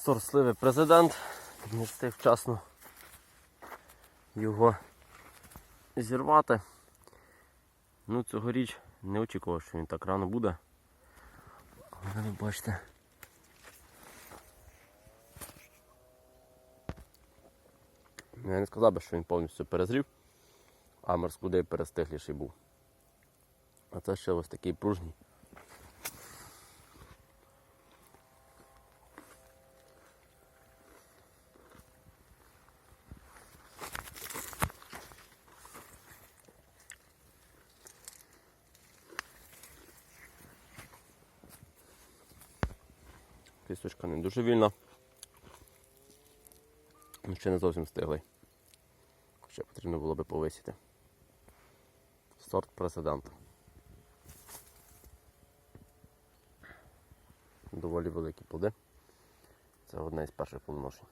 сорсливий президент. Не встиг вчасно його зірвати. Ну, цьогоріч не очікував, що він так рано буде. Але ви бачите. Я не сказав би, що він повністю перезрів, а морскудей перестигліший був. А це ще ось такий пружній. Кісточка не дуже вільна. Ще не зовсім стиглий. Хоча потрібно було би повисіти. Сорт президента. Доволі великі плоди. Це одне із перших плодоношень.